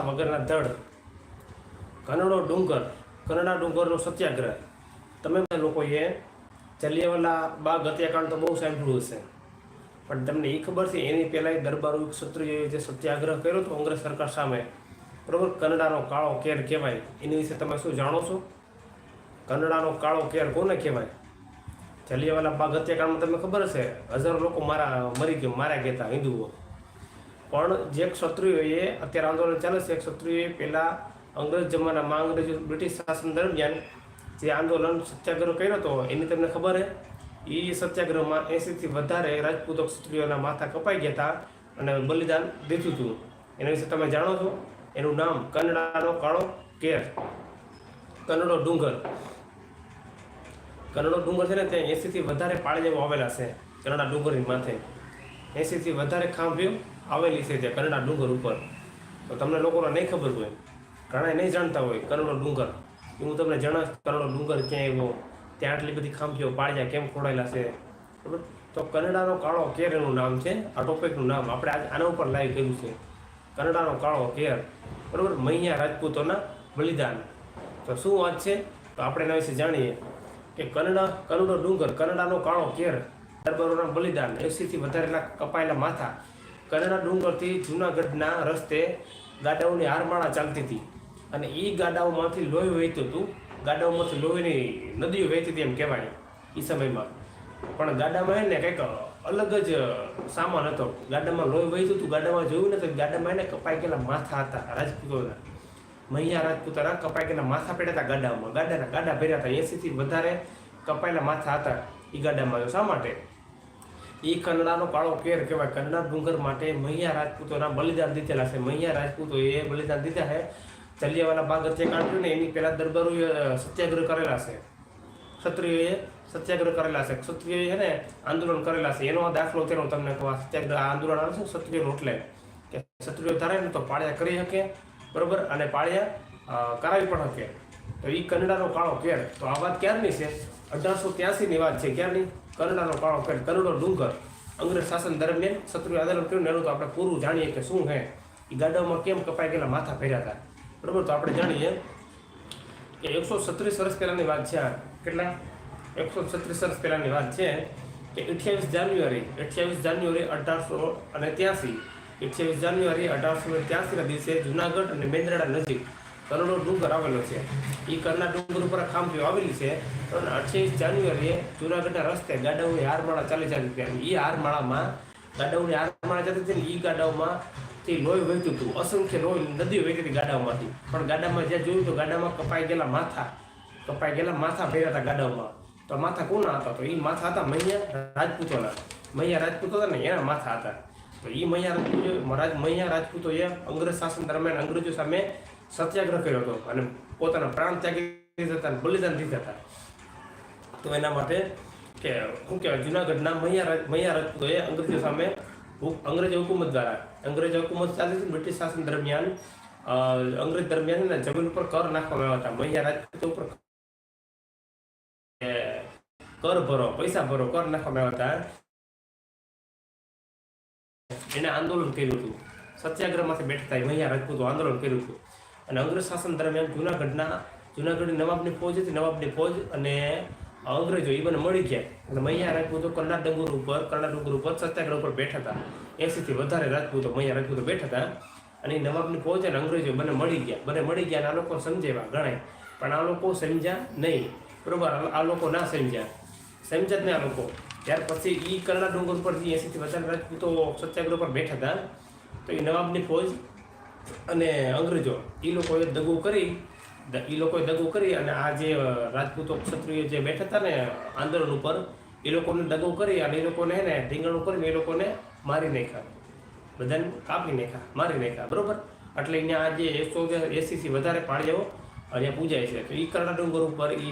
વગરના ધડ કનડો ડુંગર. કનડા ડુંગરનો સત્યાગ્રહ. તમે લોકોએ જલિયાવાલા બાગ હત્યાકાંડ તો બહુ સાંભળ્યું હશે. પણ તમને એ ખબર છે, એની પહેલાં દરબારો ક્ષત્રિયોએ જે સત્યાગ્રહ કર્યો હતો અંગ્રેજ સરકાર સામે, બરોબર? કનડાનો કાળો કેર કહેવાય. એની વિશે તમે શું જાણો છો? કનડાનો કાળો કેર કોને કહેવાય? જલિયાવાલા બાગ હત્યાકાંડમાં તમને ખબર હશે? હજારો લોકો મારા, મરી ગયા, માર્યા ગયા હતા હિન્દુઓ. પણ જે ક્ષત્રિયોએ અત્યારે આંદોલન ચાલે છે ક્ષત્રિયોએ પહેલા અંગ્રેજ જમાનામાં અંગ્રેજો બ્રિટિશ શાસન દરમિયાન જે આંદોલન સત્યાગ્રહ કર્યો હતો, એની તમને ખબર હે? એ સત્યાગ્રહમાં એંસીથી વધારે રાજપૂતો ક્ષત્રિયોના માથા કપાઈ ગયા હતા અને બલિદાન દીધું હતું. એના વિશે તમે જાણો છો? એનું નામ કનડાનો કાળો કેર. કન્નડો ડુંગર. કન્નડો ડુંગર છે ને ત્યાં એંસીથી વધારે પાળીઓ આવેલા છે કનડા ડુંગરની માથે. એંસીથી વધારે ખાંભીઓ આવેલી છે ત્યાં કનડા ડુંગર ઉપર. તો તમને લોકોને નહીં ખબર હોય ઘણા નહીં જાણતા હોય કનડો ડુંગર. એ હું તમને જણાવીશ કનડો ડુંગર ક્યાં આવ્યો ત્યાં આટલી બધી ખાંભીઓ પાળિયા કેમ ખોડાયેલા છે. બરાબર? તો કનડાનો કાળો કેર એનું નામ છે, આ ટોપિકનું નામ આપણે આજ આના ઉપર લાઈવ કર્યું છે. કનડાનો કાળો કેર, બરાબર? મૈયા રાજપૂતોના બલિદાન. તો શું વાત છે? તો આપણે એના વિશે જાણીએ કે કનડા કનડો ડુંગર કનડાનો કાળો કેર, દરબારોના બલિદાન એસીથી વધારેલા કપાયેલા માથા કનડા ડુંગરથી જૂનાગઢના રસ્તે ગાડાઓની હારમાળા ચાલતી હતી. અને એ ગાડાઓમાંથી લોહી વહેતું હતું. ગાડાઓમાંથી લોહીની નદીઓ વહેતી હતી એમ કહેવાય એ સમયમાં. પણ ગાડામાં એને કંઈક અલગ જ સામાન હતો. ગાડામાં લોહી વહેતું હતું, ગાડામાં જોયું ને તો ગાડામાં એને કપાઈ ગયેલા માથા હતા, રાજપૂતોના. મૈયા રાજપૂતોના કપાઈ ગયેલા માથા પડ્યા હતા ગાડામાં. ગાડાના ગાડા ભર્યા હતા. એસીથી વધારે કપાયેલા માથા હતા એ ગાડામાં. શા માટે? એ કન્નડાનો કાળો કેર કહેવાય. કન્નડા ડુંગર માટે મૈયા રાજપૂતોના બલિદાન દીધેલા છે. મૈયા એ બલિદાન દીધા છે. જલિયાવાલા બાગ હત્યાકાંડ ને એની પહેલાં દરબારોએ સત્યાગ્રહ કરેલા છે. ક્ષત્રિયોએ સત્યાગ્રહ કરેલા છે. ક્ષત્રિયોએ ને આંદોલન કરેલા છે. એનો દાખલો દાખલો તેનો તમને કહું. સત્યાગ્રહ આંદોલન આવે છે ક્ષત્રિયો એટલે કે ક્ષત્રિયો ધારે ને તો પાળ્યા કરી શકે, બરોબર? અને પાળ્યા કરાવી પણ શકે. તો એ કન્નડાનો કાળો કેર. તો આ વાત ક્યારની છે? અઢારસો ત્યાસીની વાત છે. ક્યારની? કન્નડાનો પાળો કેર કન્નડો ડુંગર. અંગ્રેજ શાસન દરમિયાન ક્ષત્રિય આંદોલન કર્યું એનું તો આપણે પૂરું જાણીએ કે શું છે એ ગાડાઓમાં કેમ કપાઈ ગયેલા? માથા ફેર્યા હતા. બરાબર? તો આપણે જાણીએ કે એકસો છત્રીસ વર્ષ પહેલાંની વાત છે આ. કેટલા? એકસો છત્રીસ વર્ષ પહેલાંની વાત છે કે અઠ્યાવીસ જાન્યુઆરી અઠ્યાવીસ જાન્યુઆરી અઢારસો અને ત્યાંસી. અઠ્યાવીસ જાન્યુઆરી અઢારસો ત્યાંસીના દિવસે જુનાગઢ અને મેંદરડા નજીક કરોડો ડુંગર આવેલો છે. એ કરના ડુંગર ઉપર ખાંભી આવેલી છે. અને અઠ્યાવીસ જાન્યુઆરીએ જુનાગઢના રસ્તે ગાડાઓની હારમાળા ચાલી ચાલી ત્યાં એ હારમાળામાં ગાડાઓની હારમાળા ચાલતી હતી ને એ ગાડાઓમાં તે લોહી વહેતું હતું, અસંખ્ય લોહી નદીઓ વહેતી હતી ગાડાઓમાંથી. પણ ગાડામાં જ્યાં જોયું તો ગાડામાં કપાઈ ગયેલા માથા, કપાઈ ગયેલા માથા ભર્યા હતા ગાડાઓમાં. તો માથા કોના હતા? તો એ માથા હતા મૈયા રાજપૂતોના. મૈયા રાજપૂતો હતા ને એના માથા હતા. તો એ મૈયા રાજપૂતો રાજ મૈયા રાજપૂતોએ અંગ્રેજ શાસન દરમિયાન અંગ્રેજો સામે સત્યાગ્રહ કર્યો હતો અને પોતાના પ્રાણ ત્યાગી હતા બલિદાન દીધા હતા. તો એના માટે કે શું કહેવાય જુનાગઢના મૈયા મૈયા રાજપૂતોએ અંગ્રેજો સામે અંગ્રેજ હુકુમત દ્વારા, અંગ્રેજ હુકુમત ચાલી હતી બ્રિટિશ શાસન દરમિયાન અંગ્રેજ દરમિયાન જમીન ઉપર કર નાખવામાં આવ્યા હતા. મૈયા રાજપૂતો ઉપર કર ભરો, પૈસા ભરો, કર નાખવામાં આવ્યા હતા. એને આંદોલન કર્યું હતું. સત્યાગ્રહમાંથી બેઠા હતા એ મૈયા રાજપૂતો આંદોલન કર્યું હતું. અને અંગ્રેજ શાસન દરમિયાન જૂનાગઢના, જુનાગઢની નવાબની ફોજ હતી, નવાબની ફોજ અને અંગ્રેજો એ બને મળી ગયા. અને મૈયા રાજપૂતો કરનાર ડુંગર ઉપર કરનાર ડુંગર ઉપર સત્યાગ્રહ ઉપર બેઠા હતા. એસીથી વધારે રાજપૂતો મૈયા રાજપૂતો બેઠા હતા. અને એ નવાબની ફોજ અને અંગ્રેજો બને મળી ગયા. બને મળી ગયા અને આ લોકો સમજેવા ગણાય. પણ આ લોકો સમજ્યા નહીં. બરોબર? આ- લોકો ના સમજ્યા. સમજ્યા જ નહીં આ લોકો. ત્યાર પછી એ કરણા ડુંગર જે એસીથી વધારે રાજપૂતો સત્યાગ્રહ પર બેઠા હતા. તો એ નવાબની ફૌજ અને અંગ્રેજો એ લોકોએ દગો કરી એ લોકોએ દગો કરી અને આ જે રાજપૂતો ક્ષત્રિય જે બેઠા હતા ને, આંદોલન ઉપર એ લોકોને દગો કરી અને એ લોકોને હે ને ધીંગણું કરીને એ લોકોને મારી નાખ્યા. બધાને કાપી નાખ્યા, મારી નાખ્યા, બરોબર? એટલે અહીંયા આજે એકસો એસીથી વધારે પાણીઓ અહીંયા પૂજાય છે. તો એ કરણા ડુંગર ઉપર એ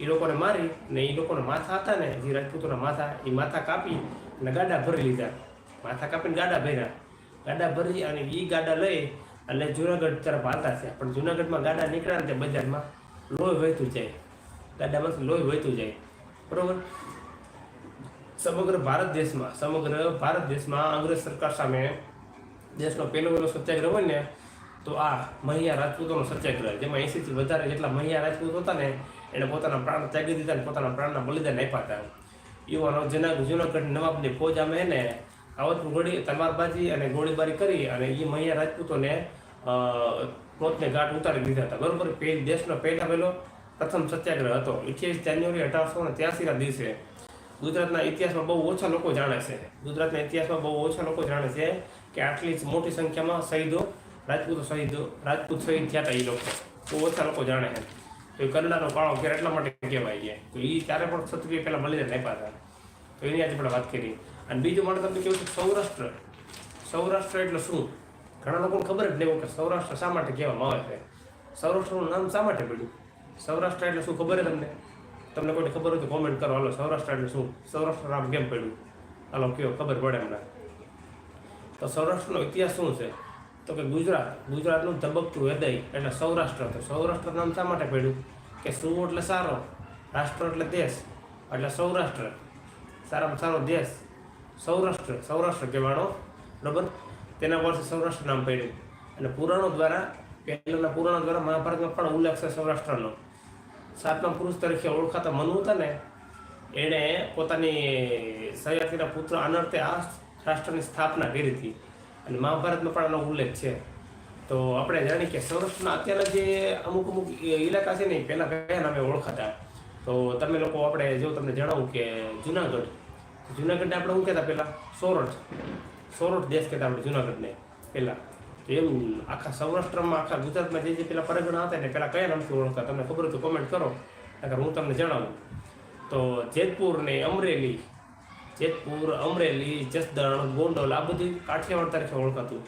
એ લોકોને મારી ને એ લોકોના માથા હતા ને, જે રાજપૂતોના માથા એ માથા કાપી અને ગાડા ભરી લીધા. માથા કાપીને ગાડા ભર્યા. ગાડા ભરી અને એ ગાડા લઈ એટલે જુનાગઢ તરફ હાલતા છે પણ જુનાગઢમાં ગાડા નીકળ્યા ને બજારમાં લોહી વહેતું જાય. ગાડામાંથી લોહી વહેતું જાય. બરોબર? સમગ્ર ભારત દેશમાં, સમગ્ર ભારત દેશમાં અંગ્રેજ સરકાર સામે દેશનો પહેલો પહેલો સત્યાગ્રહ હોય ને, તો આ મહિયા રાજપૂતોનો સત્યાગ્રહ. જેમાં એંસીથી વધારે જેટલા મહિયા રાજપૂત હતા ને એણે પોતાના પ્રાણ ત્યાગી દીધા ને પોતાના પ્રાણના બલિદાન આપ્યા હતા. યુવાનો જેના જુનાગઢ નવાબની ફોજ આમે એને આવતનું ગોળી તલવારબાજી અને ગોળીબારી કરી અને એ મૈયા રાજપૂતોને મોતને ઘાટ ઉતારી દીધા હતા. બરોબર? પહેલ દેશનો પહેલા પહેલો પ્રથમ સત્યાગ્રહ હતો. અઠ્યાવીસ જાન્યુઆરી અઢારસો ને ત્યાસીના દિવસે ગુજરાતના ઇતિહાસમાં બહુ ઓછા લોકો જાણે છે. ગુજરાતના ઇતિહાસમાં બહુ ઓછા લોકો જાણે છે કે આટલી મોટી સંખ્યામાં શહીદો, રાજપૂતો શહીદો, રાજપૂત શહીદ થયા હતા એ લોકો. બહુ ઓછા લોકો જાણે છે. તો એ કરનાનો કાળો કે એટલા માટે કહેવાય છે. તો એ ત્યારે પણ ક્ષત્રિય પહેલા બલિદાન નાખ્યા હતા. તો એની આજે આપણે વાત કરી. અને બીજું માટે તમને કેવું છે સૌરાષ્ટ્ર સૌરાષ્ટ્ર એટલે શું? ઘણા લોકોને ખબર જ નહીં કે સૌરાષ્ટ્ર શા માટે કહેવામાં આવે છે. સૌરાષ્ટ્રનું નામ શા માટે પડ્યું? સૌરાષ્ટ્ર એટલે શું ખબર છે તમને? તમને કોઈને ખબર હોય તો કોમેન્ટ કરો. હાલો, સૌરાષ્ટ્ર એટલે શું? સૌરાષ્ટ્ર નામ કેમ પડ્યું? હાલો કયો ખબર પડે હમણાં તો સૌરાષ્ટ્રનો ઇતિહાસ શું છે? તો કે ગુજરાત, ગુજરાતનું ધબકતું હૃદય એટલે સૌરાષ્ટ્ર તો સૌરાષ્ટ્ર નામ શા માટે પડ્યું? કે શું એટલે સારો, રાષ્ટ્ર એટલે દેશ, એટલે સૌરાષ્ટ્ર. સારામાં સારો દેશ સૌરાષ્ટ્ર સૌરાષ્ટ્ર કહેવાનો, બરાબર? તેના વર્ષે સૌરાષ્ટ્ર નામ પડ્યું. અને પુરાણો દ્વારા, પહેલાના પુરાણો દ્વારા મહાભારતમાં પણ ઉલ્લેખ છે સૌરાષ્ટ્રનો. સાતમા પુરુષ તરીકે ઓળખાતા મનુ હતા ને, એણે પોતાની સયાતીના પુત્ર અનર્થે આ રાષ્ટ્રની સ્થાપના કરી હતી. અને મહાભારતમાં પણ આનો ઉલ્લેખ છે. તો આપણે જાણીએ કે સૌરાષ્ટ્રના અત્યારના જે અમુક અમુક ઇલાકા છે ને, એ પહેલાં કયા નામે ઓળખાતા? તો તમે લોકો આપણે જો તમને જણાવું કે જુનાગઢ જુનાગઢને આપણે શું કહેતા પહેલાં? સોરઠ. સોરઠ દેશ કહેતા આપણે જુનાગઢને પહેલાં. તો એમ આખા સૌરાષ્ટ્રમાં, આખા ગુજરાતમાં જે જે પેલા પરગણા હતા ને પેલા કયા નામથી ઓળખતા? તમને ખબર તો કોમેન્ટ કરો. નકર હું તમને જણાવું. તો જેતપુર ને અમરેલી, જેતપુર, અમરેલી, જસદણ, ગોંડલ, આ બધું કાઠિયાવાડ તરીકે ઓળખાતું.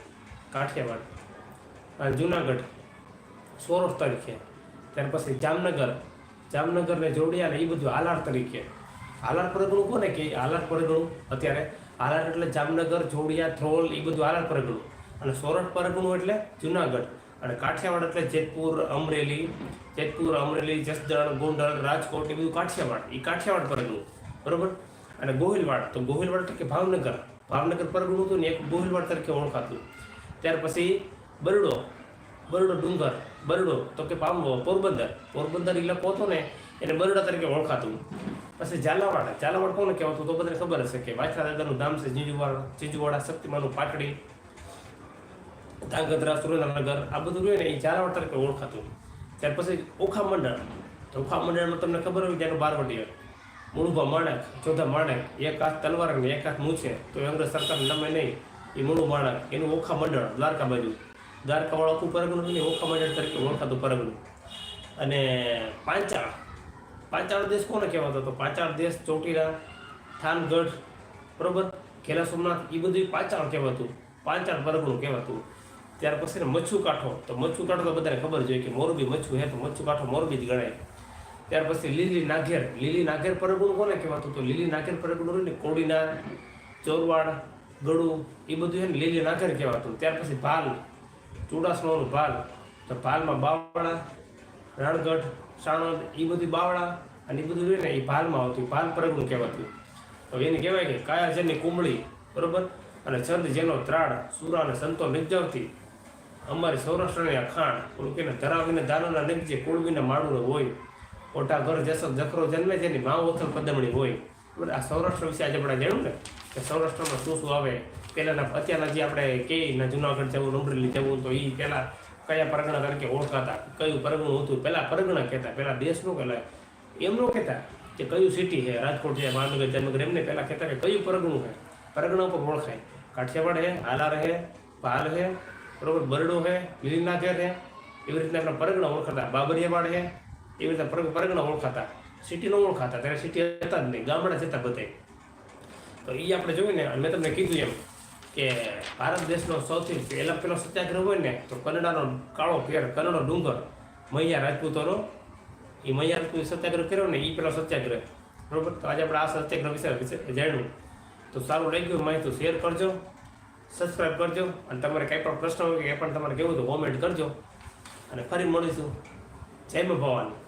કાઠિયાવાડ. જુનાગઢ, સોરઠ તરીકે. ત્યાર પછી જામનગર. જામનગરને જોડિયા ને એ બધું આલાર તરીકે. આલાર પરગણું કોને કે આલાર પરગણું અત્યારે આલાર એટલે જામનગર, જોડિયા થ્રોલ એ બધું આલાર પરગણું અને સોરઠ પરગણું એટલે જુનાગઢ. અને કાઠિયાવાડ એટલે જેતપુર, અમરેલી જેતપુર, અમરેલી, જસદણ, ગોંડલ, રાજકોટ એ બધું કાઠિયાવાડ. એ કાઠિયાવાડ પરગણું બરોબર? અને ગોહિલવાડ. તો ગોહિલવાડ એટલે કે ભાવનગર. ભાવનગર પરગણું હતું ને એક ગોહિલવાડ તરીકે ઓળખાતું. ત્યાર પછી બરડો. બરડો ડુંગર. બરડો તો કે પામવો, પોરબંદર. પોરબંદર ઇલાકો હતો ને, એને બરડા તરીકે ઓળખાતું. પછી ઝાલાવાડ. ઝાલાવાડ કોને કહેવાતું તો બધાને ખબર હશે કે વાછરા દાદાનું ધામ છે જીજુવાડા જીજુવાડા, શક્તિમાનું પાટડી, ધાંગધ્રા, સુરેન્દ્રનગર, આ બધું રહ્યું ને એ ઝાલાવાડ તરીકે ઓળખાતું. ત્યાર પછી ઓખા મંડળ. તો ઓખા મંડળમાં તમને ખબર હોય ત્યાંનું બારવટીય મૂળભા માણેક ચોથા માણેક, એક હાથ તલવાર ને એક હાથ મૂછે. તો અંગ્રેજ સરકાર નામે નહીં. એ મૂળું માણેક. એનું ઓખા મંડળ, દ્વારકા બાજુ. દ્વારકાવાળા આખું પરગણું ઓખા મંડળ તરીકે ઓળખાતું પરગણું. અને પાંચાળ પાંચાળ દેશ કોને કહેવાતો હતો? પાંચાળ દેશ, ચોટીલા, થાનગઢ, બરોબર? ઘેલા સોમનાથ એ બધું પાંચાળ કહેવાતું. પાંચાળ પરગણું કહેવાતું. ત્યાર પછી મચ્છુ કાંઠો તો મચ્છુ કાંઠો તો બધાને ખબર જોઈએ કે મોરબી મચ્છુ હે, તો મચ્છુ કાંઠો મોરબી જ ગણાય. ત્યાર પછી લીલી નાઘેર લીલી નાઘેર પરગણું કોને કહેવાતું? તો લીલી નાઘેર પરગણું ને કોડીના ચોરવાડ ગળું એ બધું હે ને લીલી નાઘેર કહેવાતું. ત્યાર પછી ભાલ. ચુડાસમાનું ભાલ. તો ભાલમાં બાવળા, રણગઢ સાણંદ એ બધી બાવળા અને એ બધું ને એ ભાલમાં આવતું ભાલ પ્રગુણ કહેવાતું. તો એને કહેવાય કે કાયાજનની કુંબળી, બરોબર? અને છંદ જેનો ત્રાડ સુરા અને સંતો નિજવતી. અમારી સૌરાષ્ટ્રની આ ખાણ, ઓલું કે ધરાવીને દાનોના નિજે કુળવીને માળું હોય. ઓટા ઘર જસો જખરો જન્મે જેની મા ઓથલ પદમણી હોય. બરાબર? આ સૌરાષ્ટ્ર વિશે આજે આપણે જાણ્યું ને? કે સૌરાષ્ટ્રમાં શું શું આવે? પહેલાંના, અત્યારના જે આપણે કે જુનાગઢ જવું અમરેલી જવું, તો એ પહેલાં કયા પરગણા તરીકે ઓળખાતા, કયું પરગણું હતું? પહેલાં પરગણા કહેતા, પહેલાં દેશનું કહેવાય. એમ ન કહેતા કે કયું સિટી છે? રાજકોટ છે, ભાવનગર, જામનગર, એમને પહેલાં કહેતા કે કયું પરગણું છે? પરગણા ઉપર ઓળખાય. કાઠિયાવાડ હે આલાર હે પાલ છે, બરોબર? બરડો હે લીલીનાથેર હે એવી રીતના આપણા પરગણા ઓળખાતા. બાબરિયાવાડ હે એવી રીતના પરગ પરગણા ઓળખાતા. સિટી ન ઓળખાતા. ત્યારે સિટી હતા જ નહીં. ગામડા જતા બધે તો એ આપણે જોયું ને મેં તમને કીધું એમ કે ભારત દેશનો સૌથી પહેલા પહેલો સત્યાગ્રહ હોય ને, તો કનડાનો કાળો કેર કનડો ડુંગર, મૈયા રાજપૂતોનો. એ મૈયા રાજપૂત સત્યાગ્રહ કર્યો ને એ પેલો સત્યાગ્રહ. બરોબર? તો આજે આપણે આ સત્યાગ્રહ વિશે જાણ્યું. તો સારું લાગ્યું માહિતી શેર કરજો. સબસ્ક્રાઈબ કરજો. અને તમારે કંઈ પણ પ્રશ્ન હોય કે એ પણ તમારે કેવું તો કોમેન્ટ કરજો. અને ફરી મળીશું. જય ભવાની.